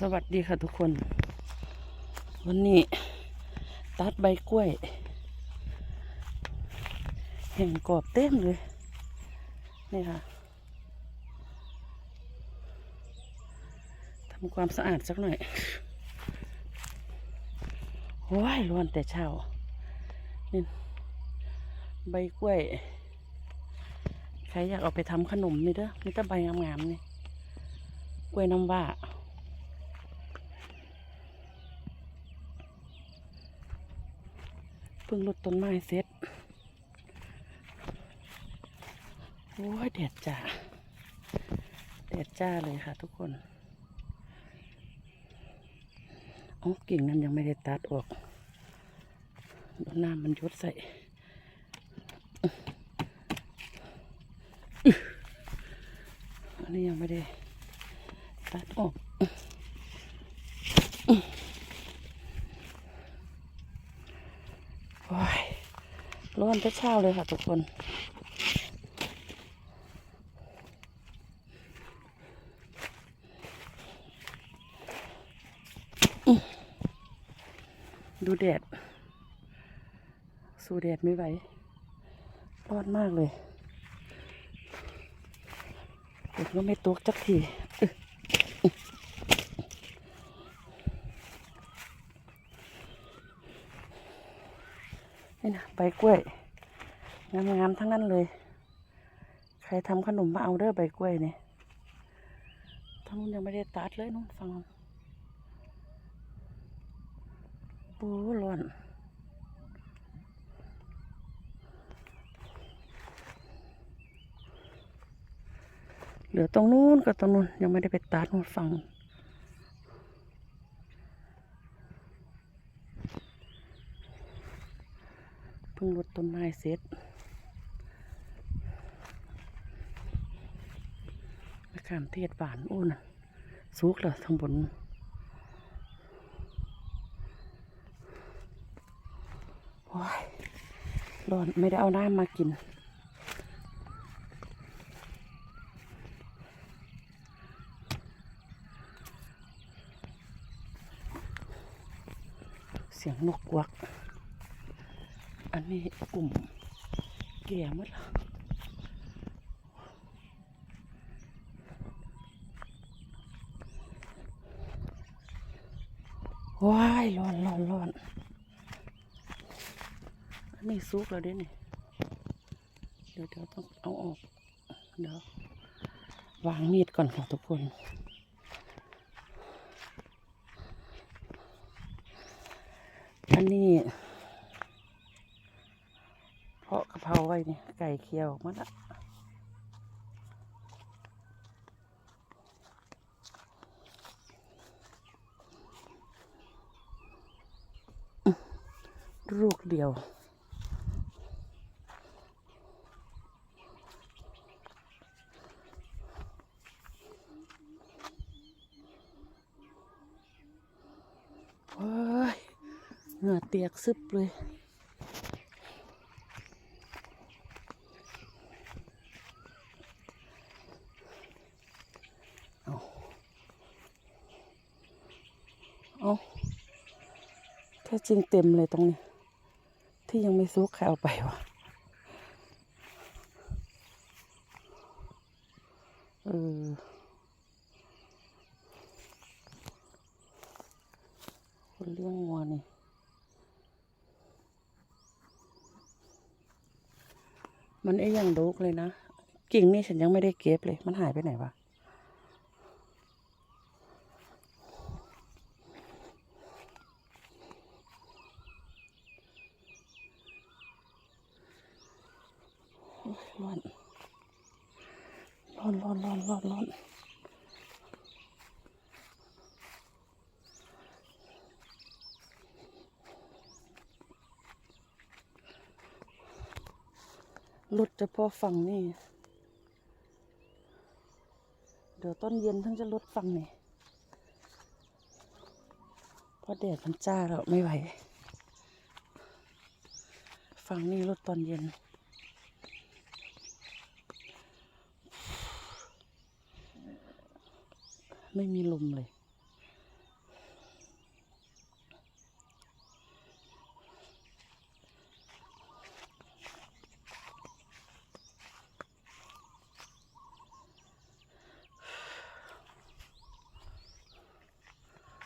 สวัสดีค่ะทุกคน วันนี้ตัดใบกล้วย แห่งกรอบเต็มเลย นี่ค่ะทำความสะอาดสักหน่อยโอ้ยร้อนแต่เช้านี่ใบกล้วย ใครอยากเอาไปทำขนมนี่เด้อมีแต่ใบงามๆนี่กล้วยน้ำว้า เพิ่งลดต้นไม้เสร็จ โอ้ยแดดจ้าแดดจ้าเลยค่ะทุกคนอ๋อกิ่งนั้นยังไม่ได้ตัดออกโดนน้ำมันยดใส่อันนี้ยังไม่ได้ตัดออก โอ้ย ร้อนเช้าเลยค่ะทุกคน ดูแดด สู้แดดไม่ไหวร้อนมากเลยเด็กก็ไม่ตกจักทีนี่นะใบกล้วย งามๆทั้งนั้นเลย ใครทำขนมมาเอาเด้อใบกล้วยเนี่ยทั้งนู้นยังไม่ได้ตัดเลยนู้นฟังนู้นโอ้ร้อนเหลือตรงนู้นกับตรงนู้นยังไม่ได้ไปตัดนู้นฟังเพิ่งลดต้นไม้เสร็จมะ ขามเทศหวานโอ้นะสุกแล้วทางบนโอ้ยร้อนไม่ได้เอาน้ำมากินเสียงนกกวัก อันนี้กลุ่มแก่หมดแล้ว ว้ายร้อนร้อนร้อนอันนี้ซุกแล้วเด้นี่เดี๋ยวเดี๋ยวต้องเอาออก เดี๋ยววางมีดก่อนค่ะทุกคนอันนี้ เพาะกะเพราไว้นี่ไก่เคียวออกมันละ ลูกเดียว โอ้ย เหงื่อเตียกซึบเลยเอาเอาแค่จริงเต็มเลยตรงนี้ ที่ยังไม่ซุกใครเอาไปวะเออคนเลี้ยงวัวนี่มันไอ้ยังดุกเลยนะกิ่งนี่ฉันยังไม่ได้เก็บเลย มันหายไปไหนวะ ร้อนร้อนร้อนร้อนร้อนร้อนรถจะพอฝั่งนี่ เดี๋ยวต้นเย็นทั้งจะลดฝั่งนี่เพราะแดดมันจ้าแล้วไม่ไหว ฝั่งนี้ลดตอนเย็น ไม่มีลมเลย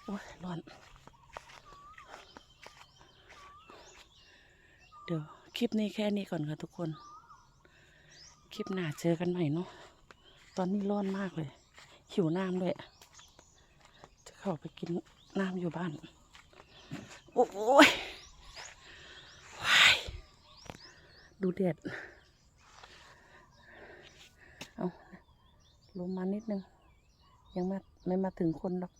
โอ้ยร้อน เดี๋ยว คลิปนี้แค่นี้ก่อนค่ะทุกคน คลิปหน้าเจอกันใหม่เนาะ ตอนนี้ร้อนมากเลย หิวน้ำด้วย เข้าไปกินน้ำอยู่บ้าน โอ้ยว้ายดูเด็ด เอาลงมานิดนึง ยังมาไม่มาถึงคนหรอก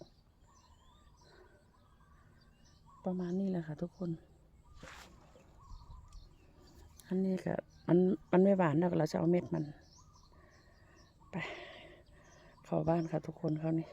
ประมาณนี้แหละค่ะทุกคน อันนี้ก็มันมันไม่หวานแล้วเราจะเอาเม็ดมัน ไป เข้าบ้านค่ะทุกคนเขานี่